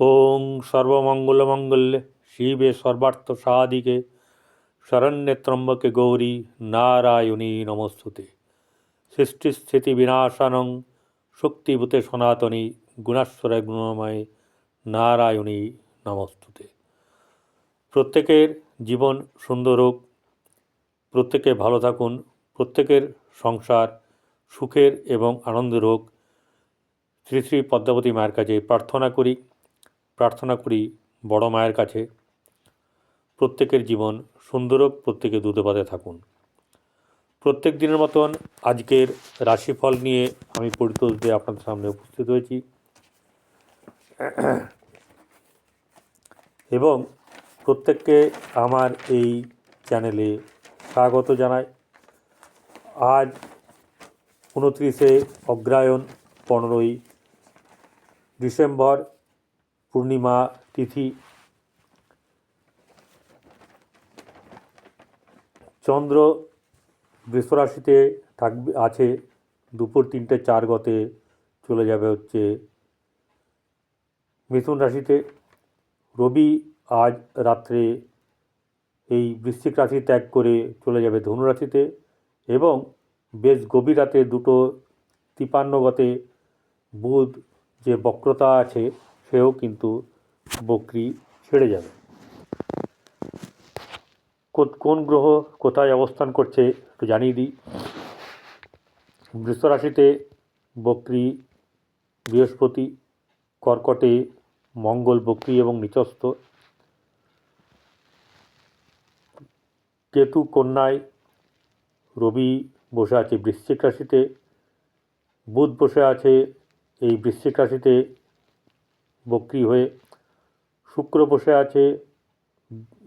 ওং সর্বমঙ্গলমঙ্গলে শিবে সর্বার্থ সাধিকে শরণ্যে ত্রম্বকে গৌরী নারায়ণী নমস্তুতে। সৃষ্টিস্থিতি বিনাশানং শক্তিভূতে সনাতনী গুণাশ্বরে গুণময় নারায়ণী নমস্তুতে। প্রত্যেকের জীবন সুন্দর হোক, প্রত্যেকে ভালো থাকুন, প্রত্যেকের সংসার সুখের এবং আনন্দের হোক। শ্রী শ্রী পদ্মাবতী মায়ের কাছে প্রার্থনা করি। প্রার্থনা করি বড় মায়ের কাছে, প্রত্যেকের জীবন সুন্দর প্রত্যেকে দুধে থাকুন। প্রত্যেক দিনের মতন আজকের রাশিফল নিয়ে আমি পরিতোষ দিয়ে আপনাদের সামনে উপস্থিত হয়েছি। এবং প্রত্যেককে আমার এই চ্যানেলে স্বাগত জানাই। আজ উনত্রিশে অগ্রায়ণ পনেরোই ডিসেম্বর পূর্ণিমা তিথি। চন্দ্র বৃষরাশিতে থাকবে, আছে দুপুর তিনটে চার গতে চলে যাবে হচ্ছে মিথুন রাশিতে। রবি আজ রাত্রে এই বৃশ্চিক রাশি ত্যাগ করে চলে যাবে ধনু রাশিতে এবং বেশ গভীর রাতে দুটো তিপান্ন গতে বুধ যে বক্রতা আছে সেও কিন্তু বকরি ছেড়ে যাবে। কোন গ্রহ কোথায় অবস্থান করছে একটু জানিয়ে দিই। বৃষ রাশিতে বকরি, বৃহস্পতি, কর্কটে, মঙ্গল, বকরি এবং নিচস্থ। কেতু, কন্যায়, রবি বসে আছে বৃশ্চিক রাশিতে। বুধ বসে আছে এই বৃশ্চিক রাশিতে। বক্রি হয়ে শুক্র বসে আছে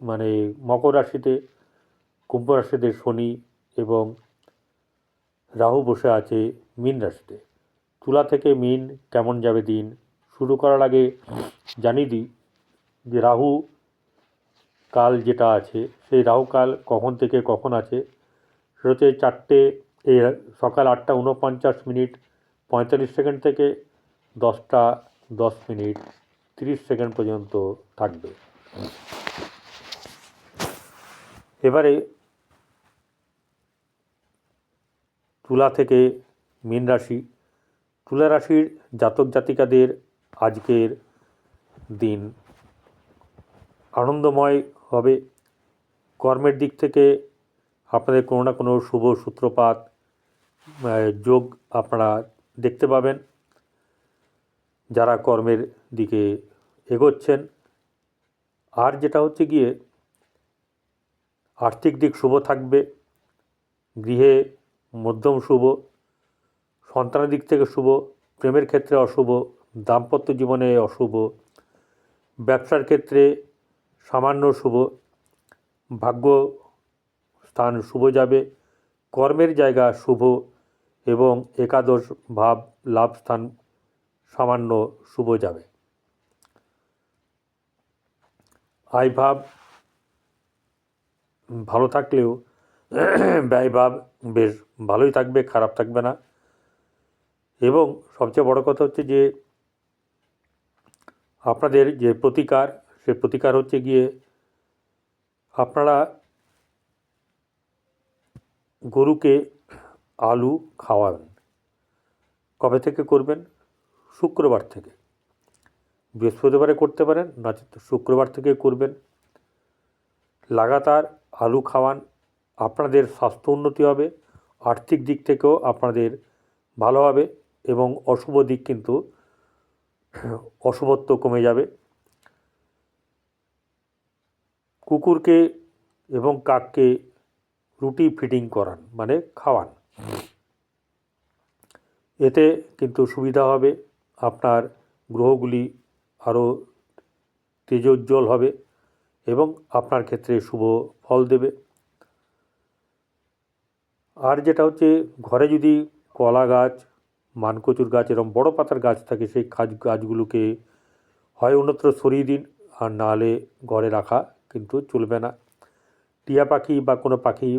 মানে মকর রাশিতে, কুম্ভ রাশিতে শনি এবং রাহু বসে আছে মীন রাশিতে। তুলা থেকে মিন কেমন যাবে দিন? শুরু করার আগে জানিয়ে দিই যে রাহু কাল যেটা আছে, সেই রাহু কাল কখন থেকে কখন আছে? সেটা হচ্ছে চারটে এই সকাল আটটা উনপঞ্চাশ মিনিট, পঁয়তাল্লিশ সেকেন্ড থেকে দশটা দশ মিনিট তিরিশ সেকেন্ড পর্যন্ত থাকবে। এবারে তুলা থেকে মীন রাশি। তুলা রাশির জাতক জাতিকাদের আজকের দিন আনন্দময় হবে। কর্মের দিক থেকে আপনাদের কোনো না কোনো শুভ সূত্রপাত যোগ আপনারা দেখতে পাবেন। যারা কর্মের দিকে এগোচ্ছেন। আর যেটা হচ্ছে গিয়ে, আর্থিক দিক শুভ থাকবে, গৃহে মধ্যম শুভ, সন্তানের দিক থেকে শুভ, প্রেমের ক্ষেত্রে অশুভ, দাম্পত্য জীবনে অশুভ, ব্যবসার ক্ষেত্রে সামান্য শুভ, ভাগ্য স্থান শুভ যাবে, কর্মের জায়গা শুভ এবং একাদশ ভাব লাভ স্থান সামান্য শুভ যাবে। আয়ভাব ভালো থাকলেও ব্যয়ভাব বেশ ভালোই থাকবে, খারাপ থাকবে না। এবং সবচেয়ে বড় কথা হচ্ছে যে, আপনাদের যে প্রতিকার, সে প্রতিকার হচ্ছে গিয়ে আপনারা গরুকে আলু খাওয়াবেন কবে থেকে করবেন? শুক্রবার থেকে। বৃহস্পতিবারে করতে পারেন, নচেত শুক্রবার থেকে করবেন। লাগাতার আলু খাওয়ান, আপনাদের স্বাস্থ্য উন্নতি হবে, আর্থিক দিক থেকেও আপনাদের ভালো হবে এবং অশুভ দিক কিন্তু অশুভত্ব কমে যাবে। কুকুরকে এবং কাককে রুটি ফিডিং করান মানে খাওয়ান। এতে কিন্তু সুবিধা হবে। আপনার গ্রহগুলি আরও তেজোজ্জ্বল হবে এবং আপনার ক্ষেত্রে শুভ ফল দেবে। আর যেটা হচ্ছে, ঘরে যদি কলা গাছ, মানকচুর গাছ এরকম বড় পাতার গাছ থাকে, সেই গাছ গাছগুলোকে হয় অন্যত্র সরিয়ে দিন, আর নাহলে ঘরে রাখা কিন্তু চলবে না। টিয়া পাখি বা কোনো পাখি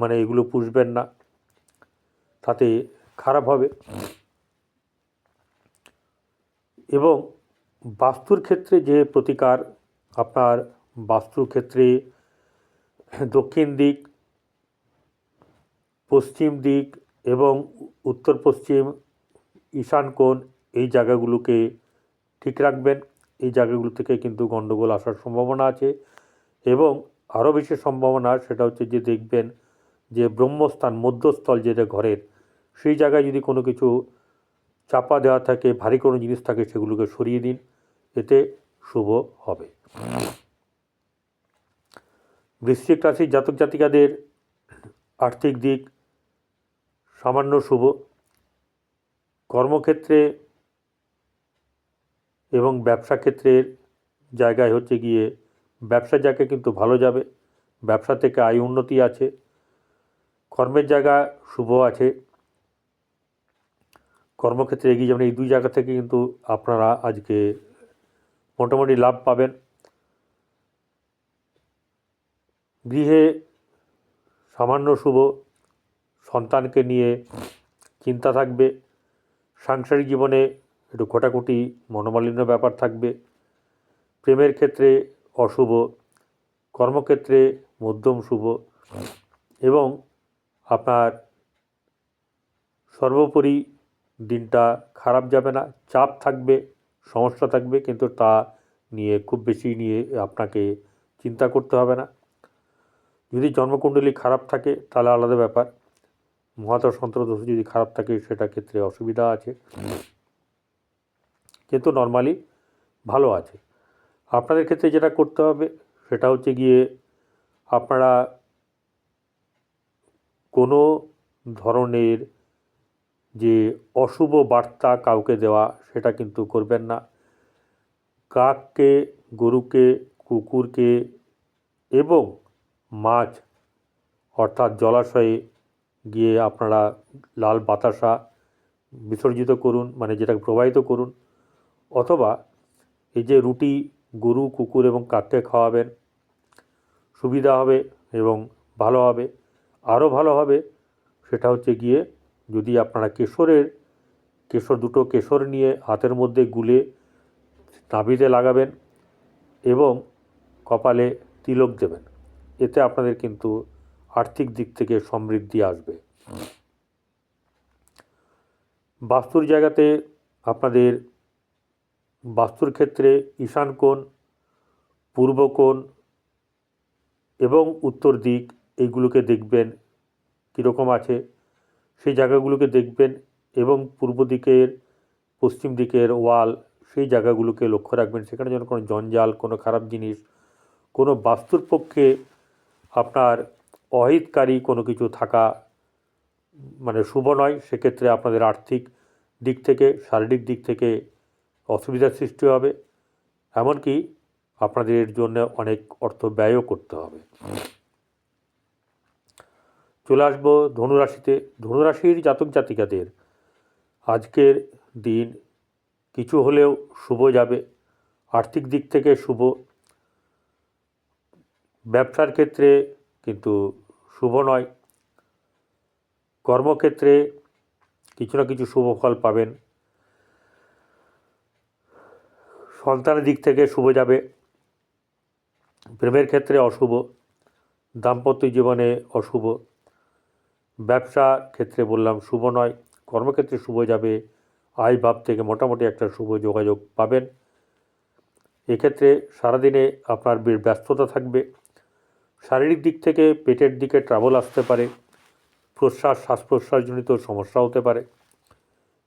মানে এগুলো পুষবেন না, তাতে খারাপ হবে। এবং বাস্তুর ক্ষেত্রে যে প্রতিকার আপনার বাস্তুর ক্ষেত্রে দক্ষিণ দিক, পশ্চিম দিক এবং উত্তর পশ্চিম ঈশান কোণ এই জায়গাগুলোকে ঠিক রাখবেন। এই জায়গাগুলো থেকে কিন্তু গণ্ডগোল আসার সম্ভাবনা আছে এবং আরও বেশি সম্ভাবনা সেটা হচ্ছে যে দেখবেন যে ব্রহ্মস্থান, মধ্যস্থল যেটা ঘরের, সেই জায়গায় যদি কোনো কিছু চাপা দেওয়া থাকে, ভারী কোনো জিনিস থাকে সেগুলোকে সরিয়ে দিন এতে শুভ হবে। বৃশ্চিক রাশির জাতক জাতিকাদের আর্থিক দিক সামান্য শুভ। কর্মক্ষেত্রে এবং ব্যবসা ক্ষেত্রের জায়গায় হচ্ছে গিয়ে ব্যবসা জায়গায় কিন্তু ভালো যাবে, ব্যবসা থেকে আয় উন্নতি আছে, কর্মের জায়গা শুভ আছে। কর্মক্ষেত্রে এগিয়ে যাবেন, এই দুই জায়গা থেকে কিন্তু আপনারা আজকে মোটামুটি লাভ পাবেন। গৃহে সামান্য শুভ সন্তানকে নিয়ে চিন্তা থাকবে, সাংসারিক জীবনে একটু খোটাখুটি, মনোমালিন্য ব্যাপার থাকবে, প্রেমের ক্ষেত্রে অশুভ, কর্মক্ষেত্রে মধ্যম শুভ এবং আপনার সর্বোপরি দিনটা খারাপ যাবে না, চাপ থাকবে, সমস্যা থাকবে, কিন্তু তা নিয়ে খুব বেশি নিয়ে আপনাকে চিন্তা করতে হবে না। যদি জন্মকুণ্ডলী খারাপ থাকে, তাহলে আলাদা ব্যাপার। মহাদশ সন্ত্রদোষ যদি খারাপ থাকে, সেটা ক্ষেত্রে অসুবিধা আছে। কিন্তু নর্মালি ভালো আছে। আপনাদের ক্ষেত্রে যেটা করতে হবে, সেটা হচ্ছে গিয়ে আপনারা কোনো ধরনের যে অশুভ বার্তা কাউকে দেওয়া, সেটা কিন্তু করবেন না। কাককে, গরুকে, কুকুরকে এবং মাছ, অর্থাৎ জলাশয়ে গিয়ে আপনারা লাল বাতাসা বিসর্জিত করুন মানে যেটাকে প্রবাহিত করুন, অথবা এই যে রুটি, গরু, কুকুর এবং কাককে খাওয়াবেন, সুবিধা হবে এবং ভালো হবে। আরও ভালো হবে সেটা হচ্ছে গিয়ে যদি আপনারা কেশরের, কেশর দুটো কেশর নিয়ে হাতের মধ্যে গুলে নাভিতে লাগাবেন এবং কপালে তিলক দেবেন, এতে আপনাদের কিন্তু আর্থিক দিক থেকে সমৃদ্ধি আসবে। বাস্তুর জায়গাতে আপনাদের বাস্তুর ক্ষেত্রে ঈশান কোণ, পূর্ব কোণ এবং উত্তর দিক, এইগুলোকে দেখবেন কীরকম আছে। সেই জায়গাগুলোকে দেখবেন এবং পূর্ব দিকের, পশ্চিম দিকের ওয়াল সেই জায়গাগুলোকে লক্ষ্য রাখবেন। সেখানে যেন কোনো জঞ্জাল, কোনো খারাপ জিনিস, কোনো বাস্তুর পক্ষে আপনার অহিতকারী কোনো কিছু থাকা মানে শুভ নয়। সেক্ষেত্রে আপনাদের আর্থিক দিক থেকে, শারীরিক দিক থেকে অসুবিধার সৃষ্টি হবে। এমনকি আপনাদের জন্য অনেক অর্থ ব্যয়ও করতে হবে। চলে আসব ধনুরাশিতে। ধনুরাশির জাতক জাতিকাদের আজকের দিন কিছু হলেও শুভ যাবে। আর্থিক দিক থেকে শুভ। ব্যবসার ক্ষেত্রে কিন্তু শুভ নয়। কর্মক্ষেত্রে কিছু না কিছু শুভ ফল পাবেন। সন্তানের দিক থেকে শুভ যাবে। প্রেমের ক্ষেত্রে অশুভ। দাম্পত্য জীবনে অশুভ। ব্যবসা ক্ষেত্রে বললাম শুভ নয়, কর্মক্ষেত্রে শুভ যাবে। আয় ভাব থেকে মোটামুটি একটা শুভ যোগাযোগ পাবেন। এক্ষেত্রে সারাদিনে আপনার ব্যস্ততা থাকবে। শারীরিক দিক থেকে পেটের দিকে ট্রাভেল আসতে পারে। প্রশ্বাস শ্বাস প্রশ্বাসজনিত সমস্যা হতে পারে।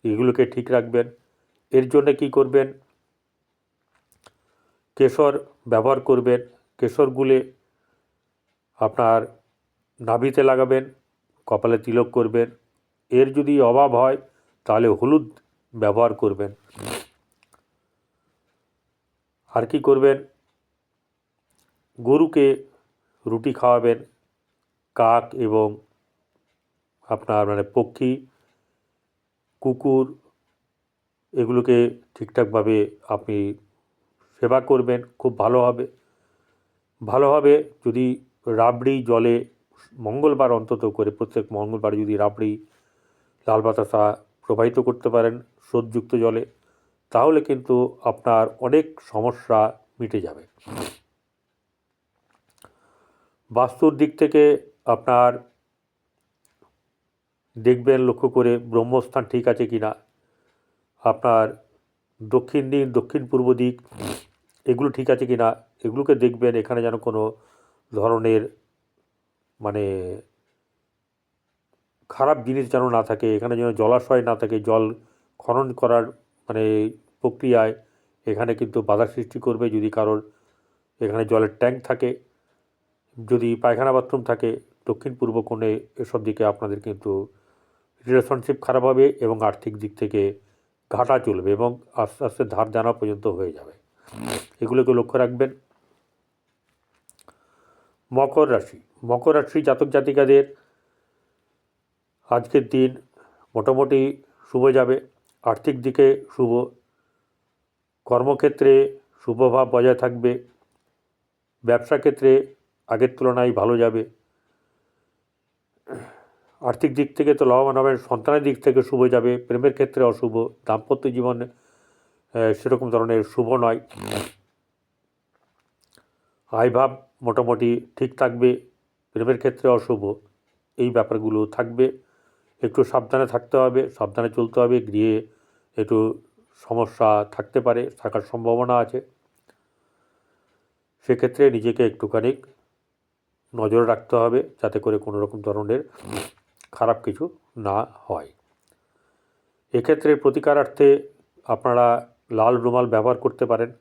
এগুলোকে ঠিক রাখবেন। এর জন্য কি করবেন? কেশর ব্যবহার করবেন। কেশর গুলে আপনার নাভিতে লাগাবেন। কপালে তিলক করবেন। এর যদি অভাব হয়, তাহলে হলুদ ব্যবহার করবেন। আর কি করবেন? গরুকে রুটি খাওয়াবেন, কাক এবং আপনার মানে পক্ষী, কুকুর, এগুলোকে ঠিকঠাকভাবে আপনি সেবা করবেন, খুব ভালো হবে। ভালো হবে যদি রাবড়ি জলে মঙ্গলবার অন্তত করে প্রত্যেক মঙ্গলবার যদি রাবড়ি লাল বাতাসা প্রবাহিত করতে পারেন স্রোতযুক্ত জলে, তাহলে কিন্তু আপনার অনেক সমস্যা মিটে যাবে। বাস্তুর দিক থেকে আপনার দেখবেন লক্ষ্য করে ব্রহ্মস্থান ঠিক আছে কি না, আপনার দক্ষিণ দিক, দক্ষিণ পূর্ব দিক, এগুলো ঠিক আছে কি না, এগুলোকে দেখবেন এখানে যেন কোনো ধরনের মানে খারাপ জিনিস যেন না থাকে, এখানে যেন জলাশয় না থাকে, জল খনন করার মানে প্রক্রিয়ায় এখানে কিন্তু বাধা সৃষ্টি করবে যদি কারোর এখানে জলের ট্যাঙ্ক থাকে, যদি পায়খানা বাথরুম থাকে, দক্ষিণ পূর্ব কোণে এসব দিকে আপনাদের কিন্তু রিলেশনশিপ খারাপ হবে এবং আর্থিক দিক থেকে ঘাটা চলবে এবং আস্তে আস্তে ধার জানা পর্যন্ত হয়ে যাবে। এগুলোকে লক্ষ্য রাখবেন। মকর রাশি। মকর রাশি জাতক জাতিকাদের আজকের দিন মোটামুটি শুভ যাবে। আর্থিক দিকে শুভ, কর্মক্ষেত্রে শুভভাব বজায় থাকবে। ব্যবসা ক্ষেত্রে আগের তুলনায় ভালো যাবে। আর্থিক দিক থেকে তো লাভবান হবেন, সন্তানের দিক থেকে শুভ যাবে। প্রেমের ক্ষেত্রে অশুভ, দাম্পত্য জীবন সেরকম ধরনের শুভ নয়। আয়ভাব মোটামুটি ঠিক থাকবে। প্রেমের ক্ষেত্রে অশুভ। এই ব্যাপারগুলো থাকবে। একটু সাবধানে থাকতে হবে, সাবধানে চলতে হবে, গৃহে একটু সমস্যা থাকতে পারে, থাকার সম্ভাবনা আছে। সেক্ষেত্রে নিজেকে একটুখানি নজর রাখতে হবে, যাতে করে কোনো রকম ধরনের খারাপ কিছু না হয়। এক্ষেত্রে প্রতিকারার্থে আপনারা লাল রুমাল ব্যবহার করতে পারেন।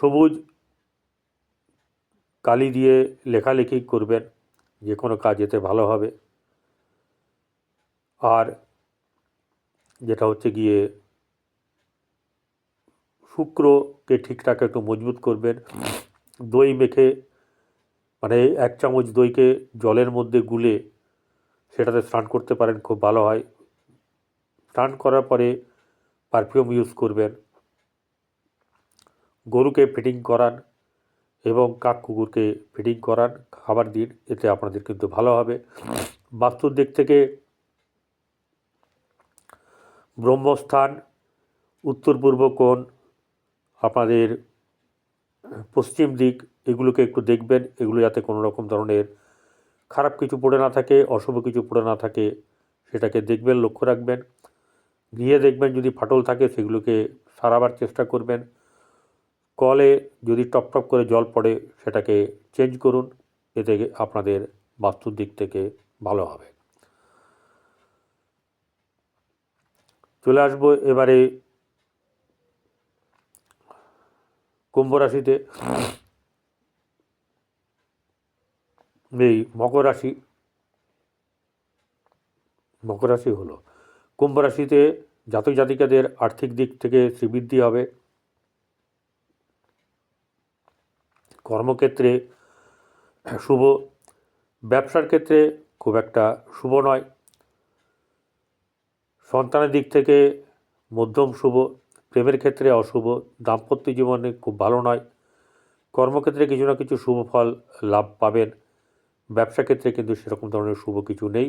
সবুজ কালি দিয়ে লেখালেখি করবেন, যে কোনো কাজ এতে ভালো হবে। আর যেটা হচ্ছে গিয়ে, শুক্রকে ঠিকঠাক একটু মজবুত করবেন। দই মেখে মানে এক চামচ দইকে জলের মধ্যে গুলে সেটাতে স্নান করতে পারেন, খুব ভালো হয়। স্নান করার পরে পারফিউম ইউজ করবেন। গরুকে ফিটিং করান এবং কাক কুকুরকে ফিটিং করান খাবার দিন, এতে আপনাদের কিন্তু ভালো হবে। বাস্তুর দিক থেকে ব্রহ্মস্থান উত্তর পূর্ব কোণ, আপনাদের পশ্চিম দিক, এগুলোকে একটু দেখবেন। এগুলো যাতে কোনো রকম ধরনের খারাপ কিছু পড়ে না থাকে, অশুভ কিছু পড়ে না থাকে, সেটাকে দেখবেন, লক্ষ্য রাখবেন। গৃহে দেখবেন যদি ফাটল থাকে, সেগুলোকে সারাবার চেষ্টা করবেন। কলে যদি টপ টপ করে জল পড়ে সেটাকে চেঞ্জ করুন, এতে আপনাদের বাস্তুর দিক থেকে ভালো হবে। চলে আসব এবারে কুম্ভ রাশিতে। এই মকর রাশি মকর রাশি হলো। কুম্ভ রাশিতে জাতক জাতিকাদের আর্থিক দিক থেকে শ্রীবৃদ্ধি হবে। কর্মক্ষেত্রে শুভ, ব্যবসার ক্ষেত্রে খুব একটা শুভ নয়। সন্তানের দিক থেকে মধ্যম শুভ, প্রেমের ক্ষেত্রে অশুভ, দাম্পত্য জীবনে খুব ভালো নয়। কর্মক্ষেত্রে কিছু না কিছু শুভ ফল লাভ পাবেন। ব্যবসা ক্ষেত্রে কিন্তু সেরকম ধরনের শুভ কিছু নেই।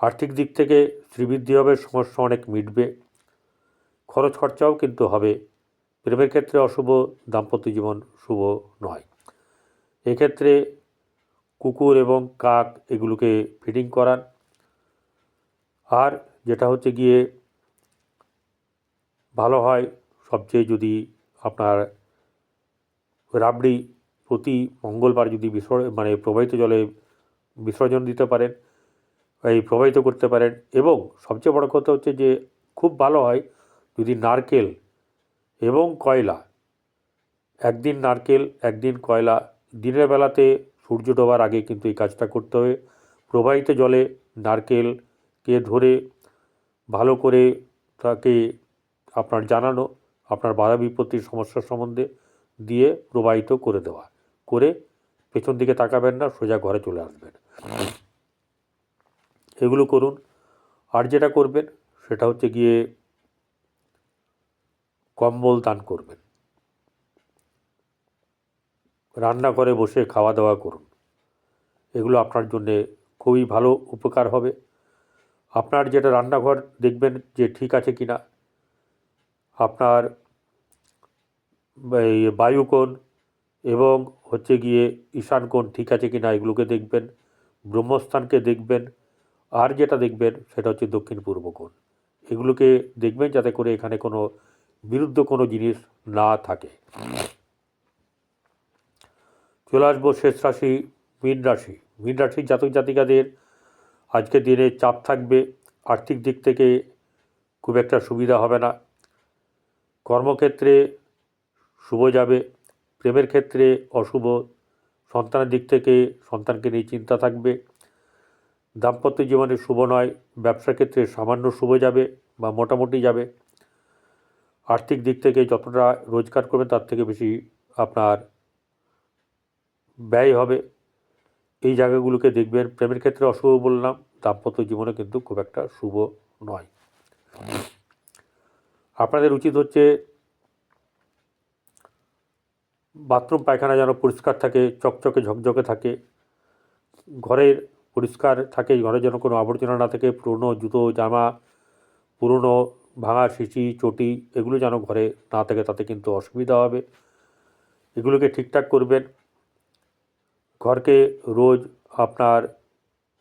আর্থিক দিক থেকে শ্রীবৃদ্ধি হবে, সমস্যা অনেক মিটবে। খরচ খরচাও কিন্তু হবে। প্রেমের ক্ষেত্রে অশুভ, দাম্পত্য জীবন শুভ নয়। এক্ষেত্রে কুকুর এবং কাক এগুলোকে ফিডিং করান। আর যেটা হচ্ছে গিয়ে ভালো হয় সবচেয়ে যদি আপনার রাবড়ি প্রতি মঙ্গলবার যদি বিসর্জ মানে প্রবাহিত জলে বিসর্জন দিতে পারেন, এই প্রবাহিত করতে পারেন এবং সবচেয়ে বড় কথা হচ্ছে যে খুব ভালো হয় যদি নারকেল এবং কয়লা। একদিন নারকেল, একদিন কয়লা। দিনের বেলাতে সূর্য ডোবার আগে কিন্তু এই কাজটা করতে হবে। প্রবাহিত জলে নারকেলকে ধরে ভালো করে তাকে আপনার জানানো, আপনার বাধা বিপত্তির সমস্যার সম্বন্ধে দিয়ে প্রবাহিত করে দেওয়া। করে পেছন দিকে তাকাবেন না, সোজা ঘরে চলে আসবেন। এগুলো করুন। আর যেটা করবেন, সেটা হচ্ছে গিয়ে কম্বল দান করবেন। রান্নাঘরে বসে খাওয়া দাওয়া করুন। এগুলো আপনার জন্যে খুবই ভালো উপকার হবে। আপনার যেটা রান্নাঘর দেখবেন যে ঠিক আছে কি না আপনার এই বায়ুকোণ এবং হচ্ছে গিয়ে ঈশান কোণ ঠিক আছে কি না এগুলোকে দেখবেন, ব্রহ্মস্থানকে দেখবেন, আর যেটা দেখবেন সেটা হচ্ছে দক্ষিণ পূর্ব কোণ। এগুলোকে দেখবেন যাতে করে এখানে কোনো বিরুদ্ধ কোনো জিনিস না থাকে। চলে আসব শেষ রাশি, মীন রাশি। মীন রাশির জাতক জাতিকাদের আজকের দিনে চাপ থাকবে, আর্থিক দিক থেকে খুব একটা সুবিধা হবে না। কর্মক্ষেত্রে শুভ যাবে, প্রেমের ক্ষেত্রে অশুভ, সন্তানের দিক থেকে সন্তানকে নিয়ে চিন্তা থাকবে। দাম্পত্য জীবনে শুভ নয়, ব্যবসার ক্ষেত্রে সামান্য শুভ যাবে বা মোটামুটি যাবে। আর্থিক দিক থেকে যতটা রোজগার করবেন তার থেকে বেশি আপনার ব্যয় হবে। এই জায়গাগুলোকে দেখবেন। প্রেমের ক্ষেত্রে অশুভ বললাম, দাম্পত্য জীবনে কিন্তু খুব একটা শুভ নয়। আপনাদের উচিত হচ্ছে বাথরুম, পায়খানা যেন পরিষ্কার থাকে, চকচকে, ঝকঝকে থাকে। ঘরের পরিষ্কার থাকে, ঘরে যেন কোনো আবর্জনা না থাকে, পুরনো জুতো, জামা, পুরনো ভাঙা শিশি চটি এগুলো যেন ঘরে না থাকে, তাতে কিন্তু অসুবিধা হবে। এগুলোকে ঠিকঠাক করবেন। ঘরকে রোজ আপনার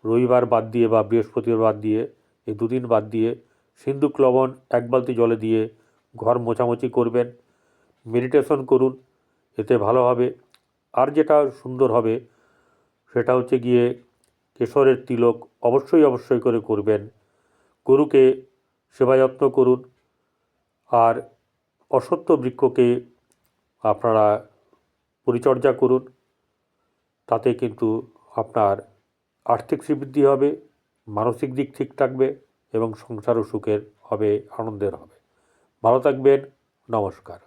রবিবার বাদ দিয়ে বা বৃহস্পতিবার বাদ দিয়ে, এই দুদিন বাদ দিয়ে সিন্ধুক লবণ এক বালতি জলে দিয়ে ঘর মোছামুছি করবেন। মেডিটেশন করুন, এতে ভালো হবে। আর যেটা সুন্দর হবে, সেটা হচ্ছে গিয়ে কেশরের তিলক অবশ্যই অবশ্যই করে করবেন। গরুকে সেবা যত্ন করুন। আর অসত্য বৃক্ষকে আপনারা পরিচর্যা করুন। তাতে কিন্তু আপনার আর্থিক শ্রীবৃদ্ধি হবে, মানসিক দিক ঠিক থাকবে এবং সংসারও সুখের হবে, আনন্দের হবে। ভালো থাকবেন, নমস্কার।